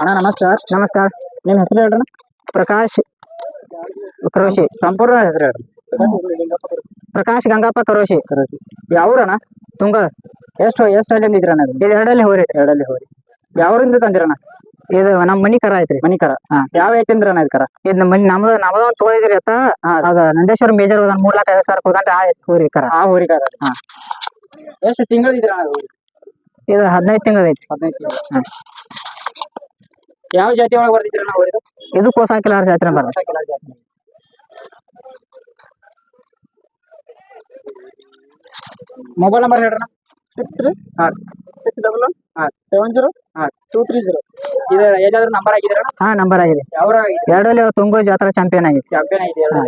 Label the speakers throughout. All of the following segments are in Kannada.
Speaker 1: ಅಣ್ಣ ನಮಸ್ಕಾರ.
Speaker 2: ನಮಸ್ಕಾರ.
Speaker 1: ನಿಮ್ಮ ಹೆಸರು ಹೇಳ್ರಣ್ಣ
Speaker 2: ಪ್ರಕಾಶ್. ಕರೋಶಿ.
Speaker 1: ಸಂಪೂರ್ಣ ಹೆಸರು ಹೇಳ್ರಿ.
Speaker 2: ಪ್ರಕಾಶ್ ಗಂಗಪ್ಪ ಕರೋಶಿ.
Speaker 1: ಯಾವ್ರಣ್ಣ
Speaker 2: ತುಂಗ.
Speaker 1: ಎಷ್ಟು ಎಷ್ಟು ಅಲ್ಲಿ ಇದ್ರಣ್ಣ
Speaker 2: ಎರಡಲ್ಲಿ ಹೋರಿ.
Speaker 1: ಎರಡಲ್ಲಿ ಹೋರಿ. ಯಾವ್ರಿಂದ ತಂದಿರಣ್ಣ?
Speaker 2: ಇದು ನಮ್ಮ ಮನಿ ಕರ ಐತ್ರಿ.
Speaker 1: ಮನಿ ಕರ.
Speaker 2: ಹಾ.
Speaker 1: ಯಾವ ಐತಿಂದ್ರಣ್ಣ ಇದು ಕರ?
Speaker 2: ಇದು ಮನಿ ನಮ್ದು ನಮ್ದ ಒಂದ್ ತೊಗೊಂಡಿದ್ರಿ ಅತ್ತ. ಅದ ನಂದೇಶ್ವರ ಮೇಜರ್ ಹೋದ ಮೂರ್ ಲಕ್ಷ ಸರ್ ಸಾವಿರ ಹೋಗಂಟ ಆ ಹೋರಿ ಕರ.
Speaker 1: ಆ ಹೋರಿ ಕರ.
Speaker 2: ಹಾ.
Speaker 1: ಎಷ್ಟು ತಿಂಗಳಿದ್ರ ಇದು
Speaker 2: ಹದಿನೈದು ತಿಂಗಳು ಐತಿ
Speaker 1: ಹದಿನೈದು ತಿಂಗಳು. ಯಾವ ಜಾತಿ ಒಳಗೆ ಬರ್ತಿದ್ರಣ್ಣ ನಾವು
Speaker 2: ಇದು ಕೋಸಾಕಿಲಾರ ಜಾತ್ರೆ ಬರ
Speaker 1: ಮೊಬೈಲ್ ನಂಬರ್ ಹೇಳ್ರಣ್ಣ ಸಿಕ್ಸ್ ತ್ರೀ ಹಾಂ. ಸಿಕ್ಸ್ ಡಬಲ್ ಒನ್ ಹಾಂ. ಸೆವೆನ್ ಜೀರೋ ಹಾಂ. ಟೂ ತ್ರೀ ಜೀರೋ ಇದು ಏನಾದ್ರು ನಂಬರ್ ಆಗಿದೆ
Speaker 2: ಹಾ ನಂಬರ್ ಆಗಿದೆ
Speaker 1: ಯಾವ
Speaker 2: ಎರಡರಲ್ಲಿ ಅವ್ರು ತುಂಗೋ ಜಾತ್ರಾ ಚಾಂಪಿಯನ್ ಆಗಿದೆ
Speaker 1: ಚಾಂಪಿಯನ್ ಆಗಿದೆ ಎರಡು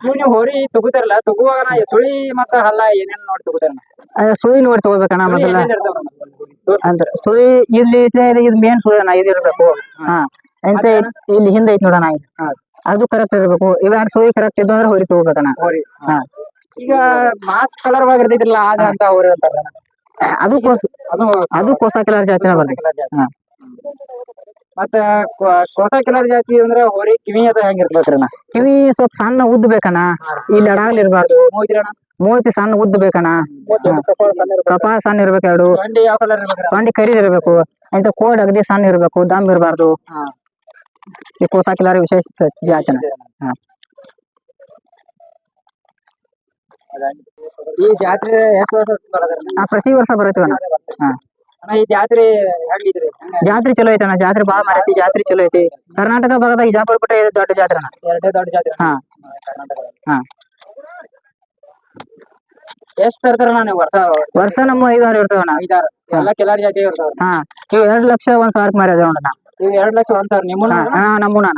Speaker 1: ಇವು ನೀವು ಹೋರಿ ತಗೋತಾರಲ್ಲ ತಗೋವಾಗ ಸುಳಿ ಮತ್ತ ಹಲ್ಲ ಏನೇನ್ ನೋಡಿ ತಗೋತಾರ
Speaker 2: ಸುಳಿ ನೋಡಿ ತಗೋಬೇಕಣ್ಣ ಮೊದಲ. ಅಂದ್ರೆ ಸುಳಿ ಇಲ್ಲಿ ಇದು- ಮೇನ್ ಸುಳಿ ಅಣ್ಣ ಇದು ಇರ್ಬೇಕು. ಹಾ. ಎಂತ ಇಲ್ಲಿ ಹಿಂದೆ ಐತಿ ನೋಡೋಣ ಅದು ಕರೆಕ್ಟ್ ಇರ್ಬೇಕು. ಇವಾಗ ಸುಳಿ ಕರೆಕ್ಟ್ ಇದ್ದು ಅಂದ್ರೆ ಹೊರಿತು ತಗೋಬೇಕಣ್ಣ ಹಾ.
Speaker 1: ಈಗ ಮಾಸ್ ಕಲರ್ ಒಳಗ ಅದ ಅಂತ ಅವ್ರು
Speaker 2: ಅದು ಕೋಸ
Speaker 1: ಅದು
Speaker 2: ಅದು ಕಲರ್ ಜಾತ್ರೆ ಬರ್ತೈತಿ ಹಾ.
Speaker 1: ಮತ್ತ ಕೋಟ ಕಲರ್ ಜಾತಿ ಅಂದ್ರ ಹೋರಿ ಕಿವಿ ಅದ ಹೆಂಗಿರ್ಬೇಕ್ರಿ ನಾ
Speaker 2: ಕಿವಿ ಸ್ವಲ್ಪ ಸಣ್ಣ ಉದ್ದ ಬೇಕಣ್ಣ ಇಲ್ಲಿ ಅಡಾಗಲ್ ಇರಬಾರ್ದು. ಮೂತಿ ಸಣ್ಣ ಉದ್ದ ಬೇಕಣ್ಣ ಕಪಾಳ ಸಣ್ಣ ಇರ್ಬೇಕು. ಎರಡು.
Speaker 1: ಬಂಡಿ ಕಲರ್
Speaker 2: ಸೊಂಡಿ ಇರ್ಬೇಕು. ಅಂತ ಕೋಡ್ ಅಗದಿ ಸಣ್ಣ ಇರ್ಬೇಕು ದಮ್ ಇರಬಾರ್ದು. ಈ ಕೋಸ ಕೋಸಾಕಿಲಾರ ವಿಶೇಷ ಜಾತ್ರೆ ಜಾತಿನ.
Speaker 1: ಈ ಜಾತ್ರೆ ಎಷ್ಟು ವರ್ಷ
Speaker 2: ಪ್ರತಿ ವರ್ಷ ಬರತ್ತೀವಣ್ಣ. ಹಾ.
Speaker 1: ಈ ಜಾತ್ರೆ ಹೆಂಗಿದ್ರಿ
Speaker 2: ಜಾತ್ರೆ ಚಲೋ ಐತಣ್ಣ ಜಾತ್ರೆ ಬಾಳ ಮಾರೈತಿ ಜಾತ್ರೆ ಚಲೋ ಐತಿ. ಕರ್ನಾಟಕ ಭಾಗದಾಗ ಇಜಾಪುರ ಬಿಟ್ರೆ ಇದು ದೊಡ್ಡ ಜಾತ್ರೆ ಅಣ್ಣ.
Speaker 1: ಎರಡೇ ದೊಡ್ಡ ಜಾತ್ರೆ
Speaker 2: ಹಾ. ಹಾ.
Speaker 1: ಎಷ್ಟ್ ತರ್ತಾರಣ್ಣ ನೀವು ವರ್ಷ?
Speaker 2: ವರ್ಷ ನಮ್ಮ ಐದಾರು ಇರ್ತಾವಣ್ಣ
Speaker 1: ಐದಾರು. ಎಲ್ಲ ಕೆಲಾರ್ ಜಾತಿ ಇರ್ತಾವ
Speaker 2: ಹಾ. ಇವ್ ಎರಡ್ ಲಕ್ಷ ಒಂದ್ ಸಾವಿರ ಮಾರಿದೆ ಅಣ್ಣ
Speaker 1: ಇವ್ ಎರಡ್ ಲಕ್ಷ ಒಂದ್ ಸಾವಿರ. ನಿಮ್ಮ
Speaker 2: ಹಾ ನಮ್ಮೂನ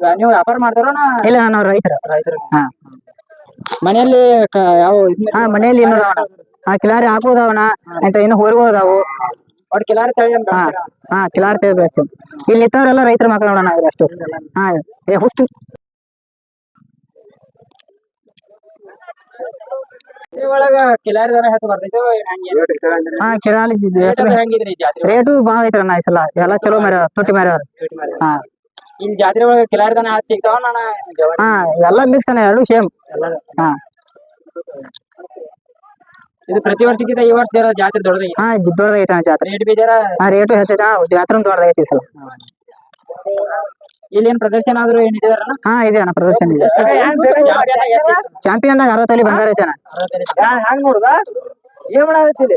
Speaker 1: ನೀವು ವ್ಯಾಪಾರ ಮಾಡ್ತಾರ
Speaker 2: ಇಲ್ಲ ನಾವು ರೈತರ.
Speaker 1: ರೈತರು.
Speaker 2: ಹಾ.
Speaker 1: ಮನೆಯಲ್ಲಿ ಯಾವ
Speaker 2: ಹಾ ಮನೆಯಲ್ಲಿ ಇನ್ನೂ ಆ ಕಿಲಾರಿ ಹಾಕೋದವನ ಅಂತ ಇನ್ನು ಹೊರಗೋದಾವು
Speaker 1: ಅವ್ರ ಕಿಲಾರಿ ತಳಿ ಅಂತ
Speaker 2: ಹಾ ಹಾ ಕಿಲಾರಿ ತಳಿ ಇಲ್ಲಿ ಇತ್ತವರೆಲ್ಲ ರೈತರ ಮಕ್ಕಳು ನೋಡೋಣ ಅಷ್ಟು. ಹಾ ಏ
Speaker 1: ಬರ್ತೈತೆ
Speaker 2: ಹಾ ಕಿರಾಲಿ
Speaker 1: ರೇಟ್
Speaker 2: ಬಾಳ ಐತ್ರಣ್ಣ ಈ ಸಲ. ಎಲ್ಲ ಚಲೋ ಮಾರ್ಯಾರ ತೊಟ್ಟಿ ಮ್ಯಾರ ಹಾ.
Speaker 1: ಇಲ್ಲಿ ಜಾತ್ರೆ ಒಳಗ ಕಿಲಾರಿ ದನ
Speaker 2: ಹಾ ಎಲ್ಲ ಮಿಕ್ಸ್ ಅಣ್ಣ ಎರಡು ಸೇಮ್ ಹಾ.
Speaker 1: ಇದು ಪ್ರತಿ ವರ್ಷಕ್ಕಿಂತ ಈ ವರ್ಷ ಜರ ಜಾತ್ರೆ ದೊಡ್ಡದೈತಿ
Speaker 2: ಹಾ ದೊಡ್ಡದೈತೆ ಜಾತ್ರೆ.
Speaker 1: ರೇಟ್ ಬಿ ಜರ
Speaker 2: ಹಾ ರೇಟು ಹೆಚ್ಚೈತೆ ಜಾತ್ರೆ ದೊಡ್ಡದೈತಿ ಸಲ.
Speaker 1: ಇಲ್ಲಿ ಏನ್ ಪ್ರದರ್ಶನ ಆದ್ರೂ ಏನ್ ಇದಾರಣ್ಣ
Speaker 2: ಹಾ ಇದೆ ಅಣ್ಣ ಪ್ರದರ್ಶನ ಇದೆ. ಚಾಂಪಿಯನ್ದಾಗ ಅರವತ್ತಲ್ಲಿ ಬಂಗಾರ ಐತೆ ಅಣ್ಣ.
Speaker 1: ಹಂಗ್ ನೋಡುದ? ಏನ್ ಮಾಡಾಕತ್ತಿಲ್ಲ